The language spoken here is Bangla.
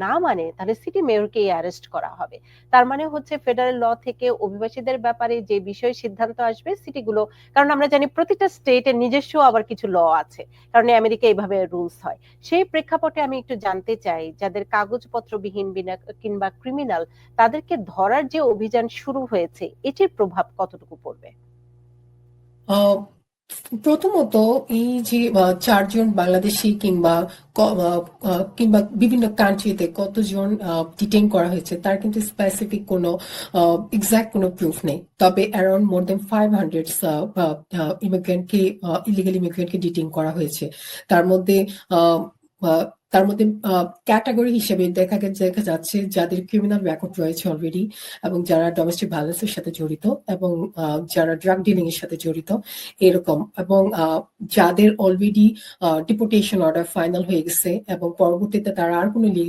না মানে তাহলে সিটি মেয়রকেই অ্যারেস্ট করা হবে। তার মানে হচ্ছে ফেডারেল ল থেকে অভিবাসীদের ব্যাপারে যে বিষয়ে সিদ্ধান্ত আসবে সিটিগুলো কারণ আমরা জানি প্রতিটা স্টেটের নিজস্ব আবার কিছু ল আছে, কারণ আমেরিকা এইভাবে রুলস হয়। সেই প্রেক্ষাপটে আমি একটু জানতে চাই, যাদের কাগজপত্রবিহীন বিনা- কিংবা ক্রিমিনাল তাদেরকে ধরার যে অভিযান শুরু হয়েছে, এটির প্রভাব কতটুকু পড়বে? প্রথমত এই যে চারজন বাংলাদেশি কিংবা কিংবা বিভিন্ন কান্ট্রিতে কতজন ডিটেন করা হয়েছে, তার কিন্তু স্পেসিফিক কোনো এক্সাক্ট কোনো প্রুফ নেই। তবে around more than five hundred ইমিগ্রেন্টকে illegal ইমিগ্রেন্টকে ডিটেইন করা হয়েছে। তার মধ্যে তার মধ্যে ক্যাটাগরি হিসেবে দেখা দেখা যাচ্ছে যাদের ক্রিমিনাল রেকর্ড রয়েছে অলরেডি এবং যারা ডোমেস্টিক ভায়োলেন্সের সাথে জড়িত এবং যারা ড্রাগ ডিলিং এর সাথে জড়িত এরকম এবং যাদের অলরেডি ডিপোর্টেশন অর্ডার ফাইনাল হয়ে গেছে এবং পরবর্তীতে তারা আর কোনো লিগেল